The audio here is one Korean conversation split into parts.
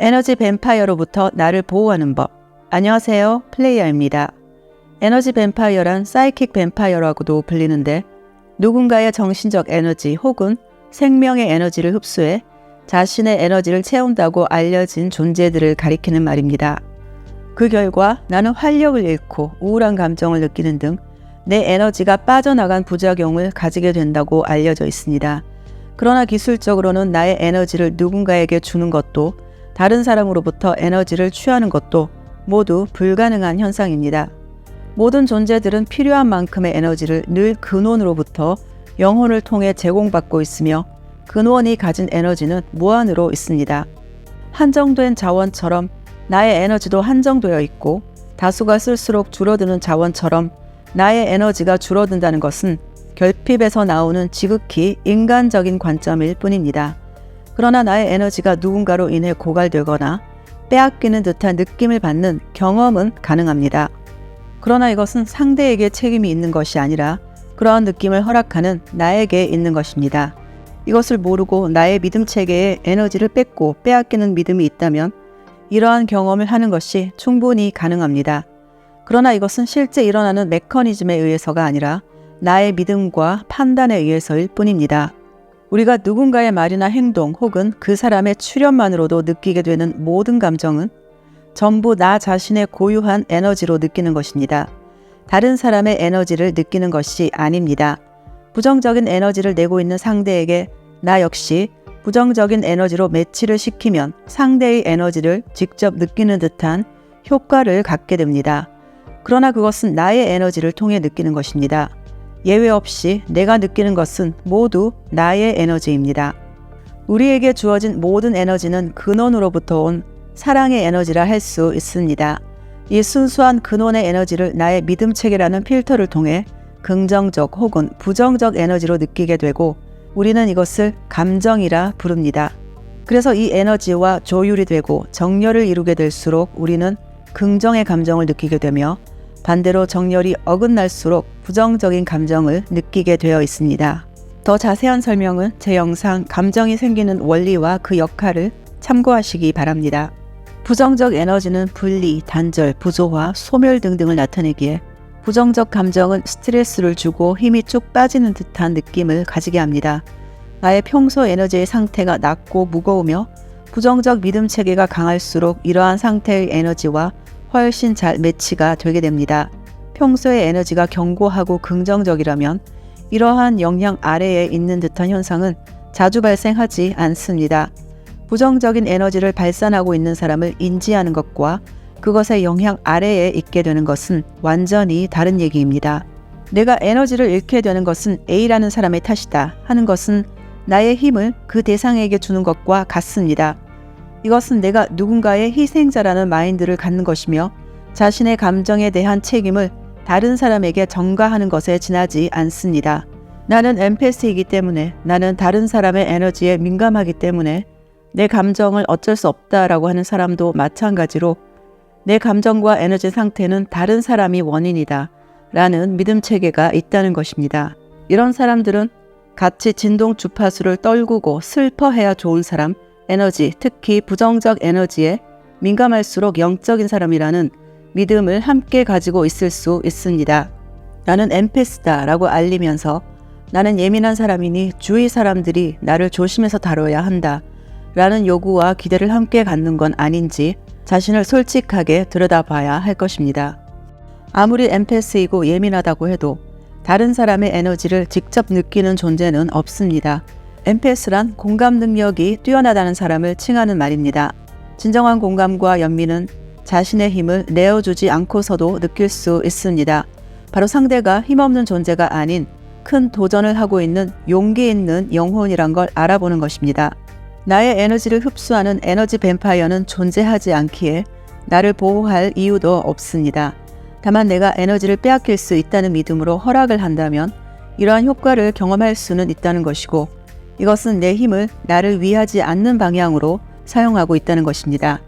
에너지 뱀파이어로부터 나를 보호하는 법. 안녕하세요. 플레이어입니다. 에너지 뱀파이어란 사이킥 뱀파이어라고도 불리는데 누군가의 정신적 에너지 혹은 생명의 에너지를 흡수해 자신의 에너지를 채운다고 알려진 존재들을 가리키는 말입니다. 그 결과 나는 활력을 잃고 우울한 감정을 느끼는 등 내 에너지가 빠져나간 부작용을 가지게 된다고 알려져 있습니다. 그러나 기술적으로는 나의 에너지를 누군가에게 주는 것도 다른 사람으로부터 에너지를 취하는 것도 모두 불가능한 현상입니다. 모든 존재들은 필요한 만큼의 에너지를 늘 근원으로부터 영혼을 통해 제공받고 있으며 근원이 가진 에너지는 무한으로 있습니다. 한정된 자원처럼 나의 에너지도 한정되어 있고 다수가 쓸수록 줄어드는 자원처럼 나의 에너지가 줄어든다는 것은 결핍에서 나오는 지극히 인간적인 관점일 뿐입니다. 그러나 나의 에너지가 누군가로 인해 고갈되거나 빼앗기는 듯한 느낌을 받는 경험은 가능합니다. 그러나 이것은 상대에게 책임이 있는 것이 아니라 그러한 느낌을 허락하는 나에게 있는 것입니다. 이것을 모르고 나의 믿음 체계에 에너지를 뺏고 빼앗기는 믿음이 있다면 이러한 경험을 하는 것이 충분히 가능합니다. 그러나 이것은 실제 일어나는 메커니즘에 의해서가 아니라 나의 믿음과 판단에 의해서일 뿐입니다. 우리가 누군가의 말이나 행동 혹은 그 사람의 출현만으로도 느끼게 되는 모든 감정은 전부 나 자신의 고유한 에너지로 느끼는 것입니다. 다른 사람의 에너지를 느끼는 것이 아닙니다. 부정적인 에너지를 내고 있는 상대에게 나 역시 부정적인 에너지로 매치를 시키면 상대의 에너지를 직접 느끼는 듯한 효과를 갖게 됩니다. 그러나 그것은 나의 에너지를 통해 느끼는 것입니다. 예외 없이 내가 느끼는 것은 모두 나의 에너지입니다. 우리에게 주어진 모든 에너지는 근원으로부터 온 사랑의 에너지라 할 수 있습니다. 이 순수한 근원의 에너지를 나의 믿음 체계라는 필터를 통해 긍정적 혹은 부정적 에너지로 느끼게 되고 우리는 이것을 감정이라 부릅니다. 그래서 이 에너지와 조율이 되고 정렬을 이루게 될수록 우리는 긍정의 감정을 느끼게 되며 반대로 정렬이 어긋날수록 부정적인 감정을 느끼게 되어 있습니다. 더 자세한 설명은 제 영상 감정이 생기는 원리와 그 역할을 참고하시기 바랍니다. 부정적 에너지는 분리, 단절, 부조화, 소멸 등등을 나타내기에 부정적 감정은 스트레스를 주고 힘이 쭉 빠지는 듯한 느낌을 가지게 합니다. 나의 평소 에너지의 상태가 낮고 무거우며 부정적 믿음 체계가 강할수록 이러한 상태의 에너지와 훨씬 잘 매치가 되게 됩니다. 평소의 에너지가 견고하고 긍정적이라면 이러한 영향 아래에 있는 듯한 현상은 자주 발생하지 않습니다. 부정적인 에너지를 발산하고 있는 사람을 인지하는 것과 그것의 영향 아래에 있게 되는 것은 완전히 다른 얘기입니다. 내가 에너지를 잃게 되는 것은 A라는 사람의 탓이다 하는 것은 나의 힘을 그 대상에게 주는 것과 같습니다. 이것은 내가 누군가의 희생자라는 마인드를 갖는 것이며 자신의 감정에 대한 책임을 다른 사람에게 전가하는 것에 지나지 않습니다. 나는 엠패스이기 때문에 나는 다른 사람의 에너지에 민감하기 때문에 내 감정을 어쩔 수 없다라고 하는 사람도 마찬가지로 내 감정과 에너지 상태는 다른 사람이 원인이다 라는 믿음 체계가 있다는 것입니다. 이런 사람들은 같이 진동 주파수를 떨구고 슬퍼해야 좋은 사람, 에너지, 특히 부정적 에너지에 민감할수록 영적인 사람이라는 믿음을 함께 가지고 있을 수 있습니다. 나는 엠페스다 라고 알리면서 나는 예민한 사람이니 주위 사람들이 나를 조심해서 다뤄야 한다 라는 요구와 기대를 함께 갖는 건 아닌지 자신을 솔직하게 들여다봐야 할 것입니다. 아무리 엠페스이고 예민하다고 해도 다른 사람의 에너지를 직접 느끼는 존재는 없습니다. 엠페스란 공감 능력이 뛰어나다는 사람을 칭하는 말입니다. 진정한 공감과 연민은 자신의 힘을 내어주지 않고서도 느낄 수 있습니다. 바로 상대가 힘없는 존재가 아닌 큰 도전을 하고 있는 용기 있는 영혼이란 걸 알아보는 것입니다. 나의 에너지를 흡수하는 에너지 뱀파이어는 존재하지 않기에 나를 보호할 이유도 없습니다. 다만 내가 에너지를 빼앗길 수 있다는 믿음으로 허락을 한다면 이러한 효과를 경험할 수는 있다는 것이고 이것은 내 힘을 나를 위하지 않는 방향으로 사용하고 있다는 것입니다.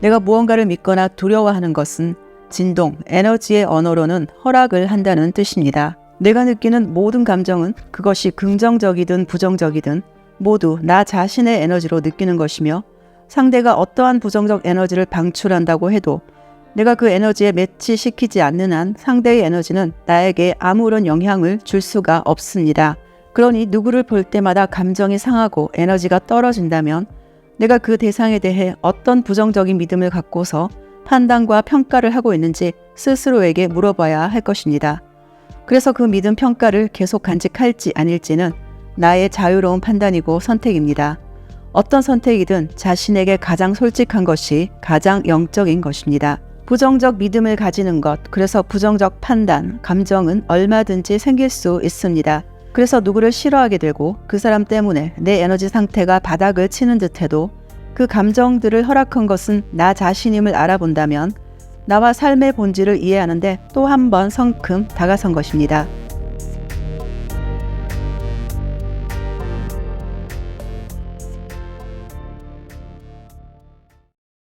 내가 무언가를 믿거나 두려워하는 것은 진동, 에너지의 언어로는 허락을 한다는 뜻입니다. 내가 느끼는 모든 감정은 그것이 긍정적이든 부정적이든 모두 나 자신의 에너지로 느끼는 것이며 상대가 어떠한 부정적 에너지를 방출한다고 해도 내가 그 에너지에 매치시키지 않는 한 상대의 에너지는 나에게 아무런 영향을 줄 수가 없습니다. 그러니 누구를 볼 때마다 감정이 상하고 에너지가 떨어진다면 내가 그 대상에 대해 어떤 부정적인 믿음을 갖고서 판단과 평가를 하고 있는지 스스로에게 물어봐야 할 것입니다. 그래서 그 믿음 평가를 계속 간직할지 아닐지는 나의 자유로운 판단이고 선택입니다. 어떤 선택이든 자신에게 가장 솔직한 것이 가장 영적인 것입니다. 부정적 믿음을 가지는 것, 그래서 부정적 판단, 감정은 얼마든지 생길 수 있습니다. 그래서 누구를 싫어하게 되고 그 사람 때문에 내 에너지 상태가 바닥을 치는 듯해도 그 감정들을 허락한 것은 나 자신임을 알아본다면 나와 삶의 본질을 이해하는데 또 한 번 성큼 다가선 것입니다.